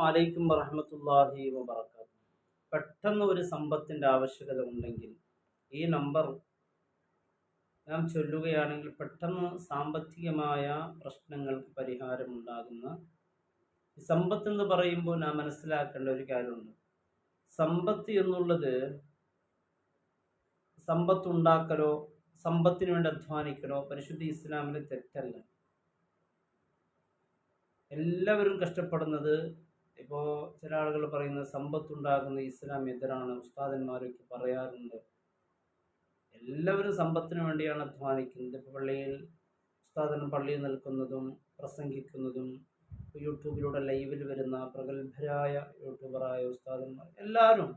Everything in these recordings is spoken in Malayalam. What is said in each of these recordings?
വലൈക്കും വറഹമത്തല്ലാഹി വബർക്കാത്തു പെട്ടെന്ന് ഒരു സമ്പത്തിന്റെ ആവശ്യകത ഉണ്ടെങ്കിൽ ഈ നമ്പർ നാം ചൊല്ലുകയാണെങ്കിൽ പെട്ടെന്ന് സാമ്പത്തികമായ പ്രശ്നങ്ങൾക്ക് പരിഹാരമുണ്ടാകുന്ന സമ്പത്ത് എന്ന് പറയുമ്പോൾ നാം മനസ്സിലാക്കേണ്ട ഒരു കാര്യമുണ്ട്. സമ്പത്ത് എന്നുള്ളത് സമ്പത്ത് ഉണ്ടാക്കലോ സമ്പത്തിന് വേണ്ടി അധ്വാനിക്കലോ പരിശുദ്ധ ഇസ്ലാമിലെ തെറ്റല്ല. എല്ലാവരും കഷ്ടപ്പെടുന്നത് ഇപ്പോൾ ചില ആളുകൾ പറയുന്നത് സമ്പത്തുണ്ടാകുന്ന ഇസ്ലാം എതിരാണ് ഉസ്താദന്മാരൊക്കെ പറയാറുണ്ട്. എല്ലാവരും സമ്പത്തിന് വേണ്ടിയാണ് അധ്വാനിക്കുന്നത്. ഇപ്പോൾ പള്ളിയിൽ ഉസ്താദൻ പള്ളിയിൽ നിൽക്കുന്നതും പ്രസംഗിക്കുന്നതും യൂട്യൂബിലൂടെ ലൈവിൽ വരുന്ന പ്രഗത്ഭരായ യൂട്യൂബറായ ഉസ്താദന്മാർ എല്ലാവരും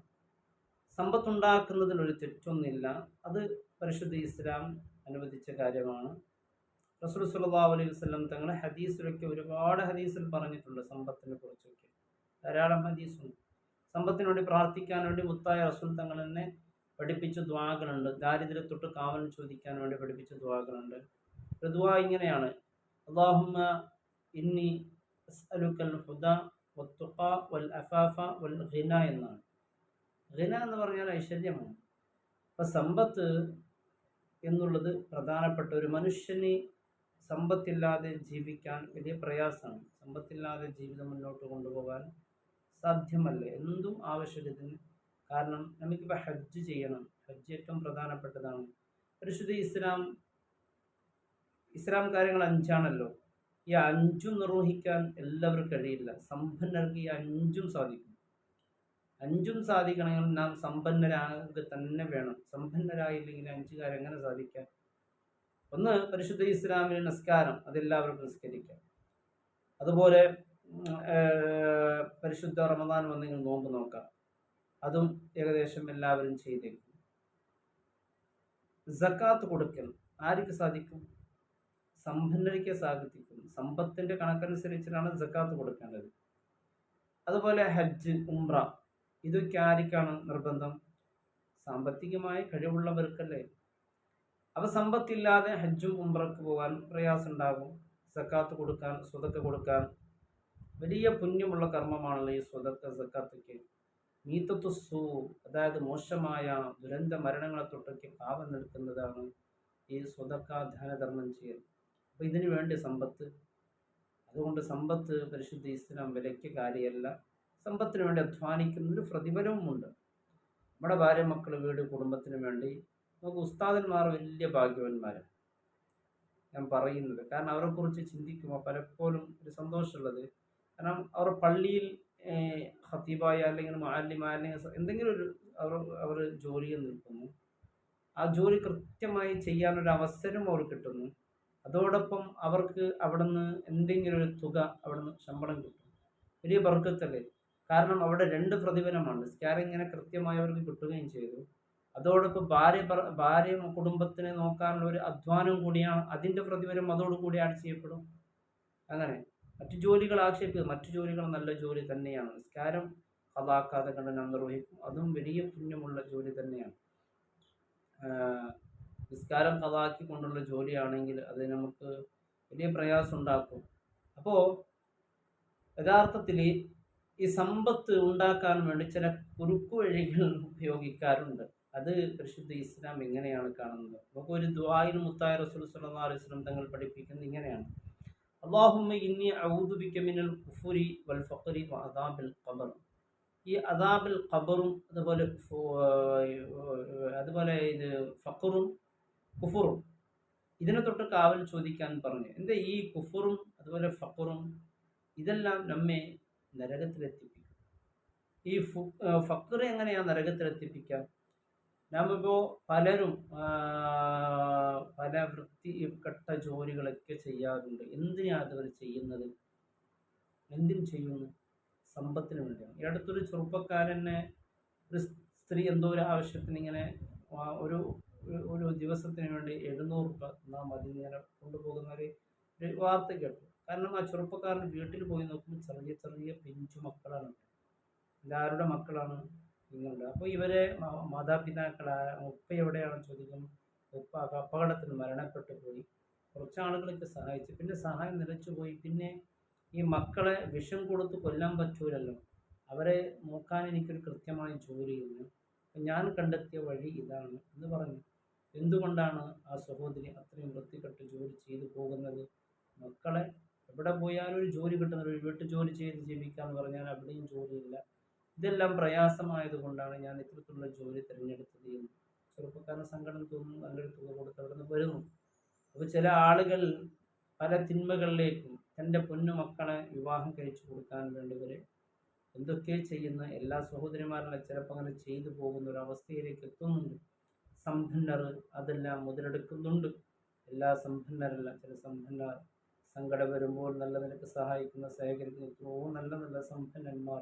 സമ്പത്തുണ്ടാക്കുന്നതിൽ ഒരു തെറ്റൊന്നുമില്ല. അത് പരിശുദ്ധ ഇസ്ലാം അനുവദിച്ച കാര്യമാണ്. റസൂൽ സുല്ലാ അലൈഹി വസ്ലം തങ്ങളെ ഹദീസിലൊക്കെ ഒരുപാട് ഹദീസിൽ പറഞ്ഞിട്ടുണ്ട് സമ്പത്തിനെ കുറിച്ചൊക്കെ. ധാരാളം ഹദീസുണ്ട് സമ്പത്തിന് വേണ്ടി പ്രാർത്ഥിക്കാൻ വേണ്ടി മുത്തായ റസൂൽ തങ്ങൾ തന്നെ പഠിപ്പിച്ച ദ്വാകളുണ്ട് ദാരിദ്ര്യത്തൊട്ട് കാവൽ ചോദിക്കാൻ വേണ്ടി പഠിപ്പിച്ച ദ്വാകളുണ്ട് ഒരു ദ്വാ ഇങ്ങനെയാണ്. അള്ളാഹുമ്മ ഇന്നി അസ്അലുക്കൽ ഹുദ വൽ അഫാഫ വൽ ഹിന എന്നാണ്. ഹിന എന്ന് പറഞ്ഞാൽ ഐശ്വര്യമാണ്. അപ്പം സമ്പത്ത് എന്നുള്ളത് പ്രധാനപ്പെട്ട ഒരു മനുഷ്യന് സമ്പത്തില്ലാതെ ജീവിക്കാൻ വലിയ പ്രയാസമാണ്. സമ്പത്തില്ലാതെ ജീവിതം മുന്നോട്ട് കൊണ്ടുപോകാൻ സാധ്യമല്ല എന്തും ആവശ്യത്തിന് കാരണം നമുക്കിപ്പോൾ ഹജ്ജ് ചെയ്യണം. ഹജ്ജ് ഏറ്റവും പ്രധാനപ്പെട്ടതാണ്. പരിശുദ്ധ ഇസ്ലാം ഇസ്ലാം കാര്യങ്ങൾ അഞ്ചാണല്ലോ. ഈ അഞ്ചും നിർവഹിക്കാൻ എല്ലാവർക്കും കഴിയില്ല. സമ്പന്നർക്ക് ഈ അഞ്ചും സാധിക്കും. അഞ്ചും സാധിക്കണമെങ്കിൽ നാം സമ്പന്നരാകുക തന്നെ വേണം. സമ്പന്നരായില്ലെങ്കിൽ അഞ്ച് കാര്യം എങ്ങനെ സാധിക്കാം? ഒന്ന് പരിശുദ്ധ ഇസ്ലാമിന് നിസ്കാരം അതെല്ലാവർക്കും നിസ്കരിക്കാം അതുപോലെ പരിശുദ്ധ റമദാൻ വന്നെങ്കിൽ നോമ്പ് നോക്കാം. അതും ഏകദേശം എല്ലാവരും ചെയ്തേക്കും. ജക്കാത്ത് കൊടുക്കൽ ആർക്ക് സാധിക്കും? സമ്പന്നരിക്ക് സാധിക്കും. സമ്പത്തിന്റെ കണക്കനുസരിച്ചിട്ടാണ് ജക്കാത്ത് കൊടുക്കേണ്ടത്. അതുപോലെ ഹജ്ജ് ഉംറ ഇതൊക്കെ ആർക്കാണ് നിർബന്ധം? സാമ്പത്തികമായി കഴിവുള്ളവർക്കല്ലേ. അവ സമ്പത്തില്ലാതെ ഹജ്ജും ഉംറക്ക് പോകാൻ പ്രയാസമുണ്ടാകും. സക്കാത്ത് കൊടുക്കാൻ സ്വതക്ക കൊടുക്കാൻ വലിയ പുണ്യമുള്ള കർമ്മമാണല്ലോ ഈ സ്വതക്ക സക്കാത്തയ്ക്ക് മീത്തത്വ സൂ അതായത് മോശമായ ദുരന്ത മരണങ്ങളെ തൊട്ടൊക്കെ കാവൽ നിൽക്കുന്നതാണ് ഈ സ്വതക്ക ധ്യാനധർമ്മം ചെയ്യൽ. അപ്പോൾ ഇതിനു വേണ്ടി സമ്പത്ത്. അതുകൊണ്ട് സമ്പത്ത് പരിശുദ്ധ ഇസ്ലാം വിലയ്ക്ക് കാര്യമല്ല. സമ്പത്തിന് വേണ്ടി അധ്വാനിക്കുന്നൊരു പ്രതിഫലവുമുണ്ട് നമ്മുടെ ഭാര്യ മക്കൾ വീട് കുടുംബത്തിന് വേണ്ടി നമുക്ക് ഉസ്താദന്മാർ വലിയ ഭാഗ്യവന്മാരാണ്. ഞാൻ പറയുന്നത്. കാരണം അവരെക്കുറിച്ച് ചിന്തിക്കുമ്പോൾ പലപ്പോഴും ഒരു സന്തോഷമുള്ളത് കാരണം അവർ പള്ളിയിൽ ഹത്തീബായ അല്ലെങ്കിൽ മാലിമായ അല്ലെങ്കിൽ എന്തെങ്കിലും ഒരു അവർ അവർ ജോലിയിൽ നിൽക്കുന്നു. ആ ജോലി കൃത്യമായി ചെയ്യാനൊരു അവസരം അവർ കിട്ടുന്നു. അതോടൊപ്പം അവർക്ക് അവിടുന്ന് എന്തെങ്കിലും ഒരു തുക അവിടുന്ന് ശമ്പളം കിട്ടും. വലിയ ബർക്കത്തല്ലേ? കാരണം അവിടെ രണ്ട് പ്രതിഫലമാണ്. നിസ്കാരം ഇങ്ങനെ കൃത്യമായി അവർക്ക് കിട്ടുകയും ചെയ്തു. അതോടൊപ്പം ഭാര്യ ഭാര്യ കുടുംബത്തിനെ നോക്കാനുള്ള ഒരു അധ്വാനം കൂടിയാണ് അതിന്റെ പ്രതിഫലം അതോടുകൂടി ആഡ് ചെയ്യപ്പെടും. അങ്ങനെ. മറ്റു ജോലികൾ ആക്ഷേപിക്കുക മറ്റു ജോലികൾ നല്ല ജോലി തന്നെയാണ്. നിസ്കാരം അതാക്കാതെ കണ്ട് നാം നിർവഹിക്കും. അതും വലിയ പുണ്യമുള്ള ജോലി തന്നെയാണ്. നിസ്കാരം കഥാക്കി കൊണ്ടുള്ള ജോലിയാണെങ്കിൽ അത് നമുക്ക് വലിയ പ്രയാസം ഉണ്ടാക്കും. അപ്പോൾ യഥാർത്ഥത്തിൽ ഈ സമ്പത്ത് ഉണ്ടാക്കാൻ വേണ്ടി ചില കുറുക്കു വഴികൾ ഉപയോഗിക്കാറുണ്ട്. അത് പരിശുദ്ധ ഇസ്ലാം എങ്ങനെയാണ് കാണുന്നത്? നമുക്ക് ഒരു ദ്വായിൽ മുത്തായ റസൂൽ സല്ലാ അലൈഹി തങ്ങൾ പഠിപ്പിക്കുന്നത് ഇങ്ങനെയാണ്. അള്ളാഹുമ്മ ഇന്നി ഔദുബിക്ക മിനൽ കുഫുരി വൽ ഫഖരി വ അദാബിൽ ഖബർ. ഈ അദാബിൽ ഖബറും അതുപോലെ അതുപോലെ ഇത് ഫഖറും കുഫുറും ഇതിനെ തൊട്ട് കാവൽ ചോദിക്കാൻ പറഞ്ഞു. എന്താ ഈ കുഫുറും അതുപോലെ ഫഖറും ഇതെല്ലാം നമ്മെ നരകത്തിലെത്തിപ്പിക്കും? ഈ ഫു ഫക്കർ എങ്ങനെയാണ് നരകത്തിലെത്തിപ്പിക്കുക? ഇപ്പോൾ പലരും പല വൃത്തികെട്ട ജോലികളൊക്കെ ചെയ്യാറുണ്ട്. എന്തിനാണ് അവർ ചെയ്യുന്നത്? എന്തിനു ചെയ്യുന്നു? സമ്പത്തിന് വേണ്ടിയാണ്. ഈ അടുത്തൊരു ചെറുപ്പക്കാരനെ ഒരു സ്ത്രീ എന്തോ ഒരു ആവശ്യത്തിന് ഇങ്ങനെ ഒരു ഒരു ദിവസത്തിന് വേണ്ടി എഴുന്നൂറ് രൂപ എന്നാൽ മതി ഇങ്ങനെ കൊണ്ടുപോകുന്ന ഒരു വാർത്ത കേട്ടു. കാരണം ആ ചെറുപ്പക്കാരൻ വീട്ടിൽ പോയി നോക്കുമ്പോൾ ചെറിയ ചെറിയ പിഞ്ചു മക്കളാണ്. എല്ലാവരുടെ മക്കളാണ് ഇങ്ങനെ അപ്പോൾ ഇവരെ മാതാപിതാക്കളായ ഉപ്പ എവിടെയാണ് ചോദിക്കും? ഉപ്പ അപകടത്തിൽ മരണപ്പെട്ടു പോയി. കുറച്ച് ആളുകളൊക്കെ സഹായിച്ചു. പിന്നെ സഹായം നിലച്ചു പോയി. പിന്നെ ഈ മക്കളെ വിഷം കൊടുത്ത് കൊല്ലാൻ പറ്റൂലല്ലോ. അവരെ നോക്കാൻ എനിക്കൊരു കൃത്യമായ ജോലിയില്ല. ഞാൻ കണ്ടെത്തിയ വഴി ഇതാണ് എന്ന് പറഞ്ഞു. എന്തുകൊണ്ടാണ് ആ സഹോദരി അത്രയും വൃത്തികെട്ട് ജോലി ചെയ്തു പോകുന്നത്? മക്കളെ എവിടെ പോയാലും ഒരു ജോലി കിട്ടുന്ന ഒരു വീട്ടു ജോലി ചെയ്ത് ജീവിക്കാൻ പറഞ്ഞാൽ അവിടെയും ജോലിയില്ല. ഇതെല്ലാം പ്രയാസമായതുകൊണ്ടാണ് ഞാൻ ഇത്തരത്തിലുള്ള ജോലി തിരഞ്ഞെടുത്തത് എന്ന്. ചെറുപ്പക്കാരന് സങ്കടം തോന്നും നല്ലൊരു തുക കൊടുത്ത് അവിടെ നിന്ന് വരുന്നു. അപ്പോൾ ചില ആളുകൾ പല തിന്മകളിലേക്കും തന്റെ പൊന്നു മക്കളെ വിവാഹം കഴിച്ചു കൊടുക്കാൻ വേണ്ടി എന്തൊക്കെ ചെയ്യുന്ന എല്ലാ സഹോദരിമാരുടെ ചിലപ്പോൾ അങ്ങനെ ചെയ്തു പോകുന്ന ഒരു അവസ്ഥയിലേക്ക് എത്തുന്നുണ്ട്. സമ്പന്നർ അതെല്ലാം മുതലെടുക്കുന്നുണ്ട്. എല്ലാ സമ്പന്നരല്ല ചില സമ്പന്നർ സങ്കടം വരുമ്പോൾ നല്ല നിലയ്ക്ക് സഹായിക്കുന്ന സഹകരിക്കുന്ന എത്രയോ നല്ല നല്ല സമ്പന്നന്മാർ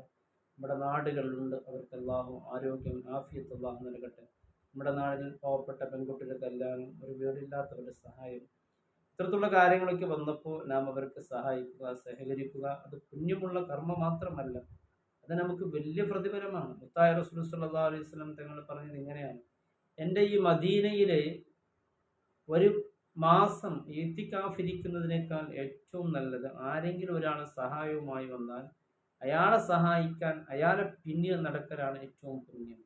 നമ്മുടെ നാടുകളിലുണ്ട്. അവർക്ക് എല്ലാവരും ആരോഗ്യം ആഫിയത്ത് അള്ളാഹു നൽകട്ടെ. നമ്മുടെ നാടിൽ പാവപ്പെട്ട പെൺകുട്ടികൾക്കെല്ലാം ഒരു വീടില്ലാത്തവരുടെ സഹായം. ഇത്തരത്തിലുള്ള കാര്യങ്ങളൊക്കെ വന്നപ്പോൾ നാം അവർക്ക് സഹായിക്കുക സഹകരിക്കുക അത് പുണ്യമുള്ള കർമ്മം മാത്രമല്ല. അത് നമുക്ക് വലിയ പ്രതിഫലമാണ്. മുത്തായ റസൂൽ സല്ലാ അലൈഹി സ്വലം തങ്ങൾ പറഞ്ഞത് ഇങ്ങനെയാണ്. എന്റെ ഈ മദീനയിലെ ഒരു മാസം എത്തിക്കാഫിരിക്കുന്നതിനേക്കാൾ ഏറ്റവും നല്ലത് ആരെങ്കിലും ഒരാൾ സഹായവുമായി വന്നാൽ അയാളെ സഹായിക്കാൻ അയാളെ പിന്നിൽ നടക്കലാണ് ഏറ്റവും പുണ്യം.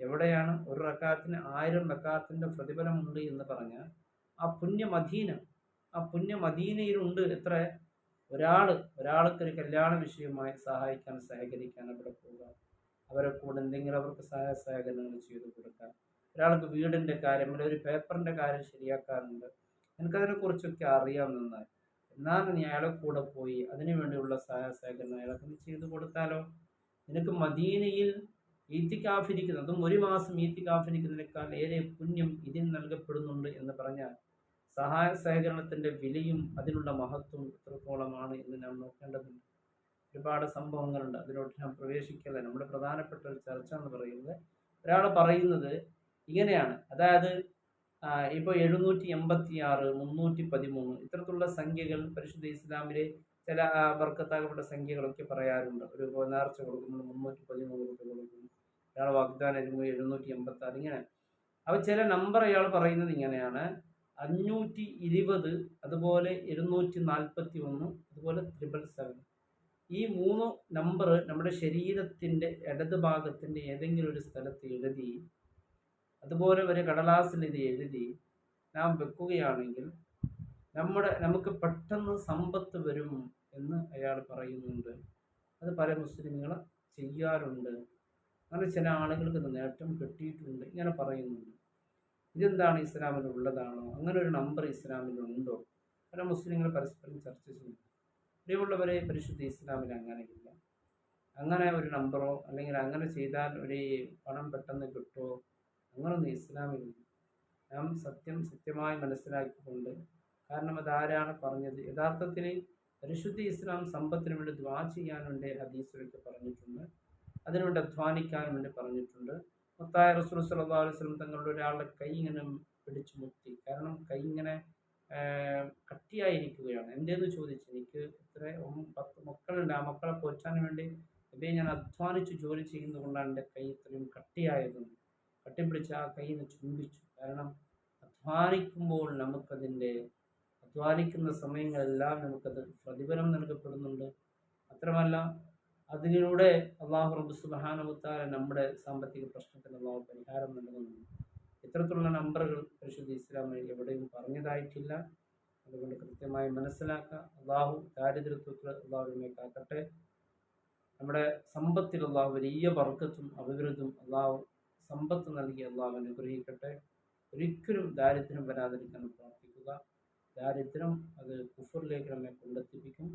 എവിടെയാണ് ഒരു റക്കാത്തിന് ആയിരം റക്കാത്തിന്റെ പ്രതിഫലമുണ്ട് എന്ന് പറഞ്ഞാൽ ആ പുണ്യ മദീന ആ പുണ്യ മദീനയിലുണ്ട് എത്ര? ഒരാൾ ഒരാൾക്ക് ഒരു കല്യാണ വിഷയമായി സഹായിക്കാൻ സഹകരിക്കാൻ അവിടെ പോവുക. അവരെ കൂടെ എന്തെങ്കിലും അവർക്ക് സഹായ സഹകരണങ്ങൾ ചെയ്തു കൊടുക്കാൻ ഒരാൾക്ക് വീടിന്റെ കാര്യം അല്ലെങ്കിൽ ഒരു പേപ്പറിന്റെ കാര്യം ശരിയാക്കാറുണ്ട്. എനിക്കതിനെക്കുറിച്ചൊക്കെ അറിയാം നന്നായി. എന്നാൽ നീ അയാളെ കൂടെ പോയി അതിനു വേണ്ടിയുള്ള സഹായ സഹകരണം അയാൾക്ക് ചെയ്തു കൊടുത്താലോ? നിനക്ക് മദീനയിൽ ഈത്തിക്കാഫിരിക്കുന്നത് ഒരു മാസം ഈത്തിക്കാഫിരിക്കുന്നതിനേക്കാൾ ഏറെ പുണ്യം ഇതിന് നൽകപ്പെടുന്നുണ്ട് എന്ന് പറഞ്ഞാൽ സഹായ സഹകരണത്തിന്റെ വിലയും അതിനുള്ള മഹത്വം എത്രത്തോളമാണ് എന്ന് നാം നോക്കേണ്ടതുണ്ട്. ഒരുപാട് സംഭവങ്ങളുണ്ട്. അതിലോട്ട് ഞാൻ പ്രവേശിക്കല്ല നമ്മുടെ പ്രധാനപ്പെട്ട ഒരു ചർച്ച എന്ന് പറയുന്നത് ഒരാൾ പറയുന്നത് ഇങ്ങനെയാണ്. അതായത് ഇപ്പോൾ എഴുന്നൂറ്റി എൺപത്തി ആറ് മുന്നൂറ്റി പതിമൂന്ന് ഇത്തരത്തിലുള്ള സംഖ്യകൾ പരിശുദ്ധ ഇസ്ലാമിലെ ചില ബർക്കത്താകപ്പെട്ട സംഖ്യകളൊക്കെ പറയാറുണ്ട്. ഒരു നേർച്ച കൊടുക്കുമ്പോൾ മുന്നൂറ്റി പതിമൂന്ന് രൂപ കൊടുക്കുന്നു. അയാൾ വാഗ്ദാനം എഴുതുമ്പോൾ എഴുന്നൂറ്റി എൺപത്തി ആറ് ഇങ്ങനെ. അപ്പോൾ ചില നമ്പർ അയാൾ പറയുന്നത് ഇങ്ങനെയാണ്. അഞ്ഞൂറ്റി ഇരുപത് അതുപോലെ ഇരുന്നൂറ്റി നാൽപ്പത്തി ഒന്ന് അതുപോലെ ത്രിബിൾ സെവൻ ഈ മൂന്ന് നമ്പർ നമ്മുടെ ശരീരത്തിന്റെ ഇടത് ഭാഗത്തിന്റെ ഏതെങ്കിലും ഒരു സ്ഥലത്ത് എഴുതി അതുപോലെ ഒരു കടലാസിൽ ഇത് എഴുതി നാം വെക്കുകയാണെങ്കിൽ നമ്മുടെ നമുക്ക് പെട്ടെന്ന് സമ്പത്ത് വരും എന്ന് അയാൾ പറയുന്നുണ്ട്. അത് പല മുസ്ലിമുകൾ ചെയ്യാറുണ്ട്. അങ്ങനെ ചില ആളുകൾക്ക് നേട്ടം കിട്ടിയിട്ടുണ്ട്. ഇങ്ങനെ പറയുന്നുണ്ട്. ഇതെന്താണ് ഇസ്ലാമിൽ ഉള്ളതാണോ? അങ്ങനെ ഒരു നമ്പർ ഇസ്ലാമിലുണ്ടോ പല മുസ്ലിങ്ങൾ പരസ്പരം ചർച്ച ചെയ്യുന്നു ഇവിടെയുള്ളവരെ പരിശുദ്ധ ഇസ്ലാമിൽ അങ്ങനെയില്ല അങ്ങനെ ഒരു നമ്പറോ അല്ലെങ്കിൽ അങ്ങനെ ചെയ്താൽ ഒരു പണം പെട്ടെന്ന് കിട്ടുമോ? അങ്ങനൊന്നും ഇസ്ലാമിലില്ല നാം സത്യം സത്യമായി മനസ്സിലാക്കിക്കൊണ്ട് കാരണം അതാരാണ് പറഞ്ഞത്? യഥാർത്ഥത്തിൽ പരിശുദ്ധ ഇസ്ലാം സമ്പത്തിന് വേണ്ടി ദ്വാ ചെയ്യാനുണ്ട് ഹദീസിലൊക്കെ പറഞ്ഞിട്ടുണ്ട്. അതിനുവേണ്ടി അധ്വാനിക്കാനും വേണ്ടി പറഞ്ഞിട്ടുണ്ട്. മുത്തായ റസൂൽ സല്ലാ അലുസ്ലം തങ്ങളുടെ ഒരാളുടെ കൈ ഇങ്ങനെ പിടിച്ചു മുട്ടി. കാരണം കൈ ഇങ്ങനെ കട്ടിയായിരിക്കുകയാണ്. എന്തേന്ന് ചോദിച്ചു? എനിക്ക് ഇത്ര പത്ത് മക്കളുണ്ട്. ആ മക്കളെ പോറ്റാൻ വേണ്ടി ഇതേ ഞാൻ അധ്വാനിച്ച് ജോലി ചെയ്യുന്നതുകൊണ്ടാണ് എന്റെ കൈ ഇത്രയും കട്ടിയായതെന്ന് കട്ടിപ്പിടിച്ച് ആ കൈ ചുംബിച്ചു. കാരണം അധ്വാനിക്കുമ്പോൾ നമുക്കതിന്റെ അധ്വാനിക്കുന്ന സമയങ്ങളെല്ലാം നമുക്കത് പ്രതിഫലം നൽകപ്പെടുന്നുണ്ട്. മാത്രമല്ല അതിലൂടെ അള്ളാഹു റബ്ബ് സുബാനുത്താല നമ്മുടെ സാമ്പത്തിക പ്രശ്നത്തിന് അള്ളാഹു പരിഹാരം നൽകുന്നുണ്ട്. ഇത്തരത്തിലുള്ള നമ്പറുകൾ പരിശുദ്ധ ഇസ്ലാം എവിടെയും പറഞ്ഞതായിട്ടില്ല. അതുകൊണ്ട് കൃത്യമായി മനസ്സിലാക്കുക. അള്ളാഹു ദാരിദ്ര്യത്വത്തിൽ അള്ളാഹുവിനെ കാക്കട്ടെ. നമ്മുടെ സമ്പത്തിൽ അള്ളാഹു വലിയ വർക്കത്തും അഭിവൃദ്ധും അള്ളാഹു സമ്പത്ത് നൽകി അള്ളാഹു അനുഗ്രഹിക്കട്ടെ. ഒരിക്കലും ദാരിദ്ര്യം വരാതിരിക്കാൻ പ്രാർത്ഥിക്കുക. ദാരിദ്ര്യം അത് കുഫറിലേക്ക് നമ്മെ കൊണ്ടെത്തിപ്പിക്കും.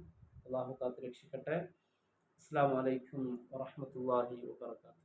അള്ളാഹു കാത്ത് രക്ഷിക്കട്ടെ. അസ്സാം വലൈക്കും വാഹമത്തല്ലാഹി വാത്തു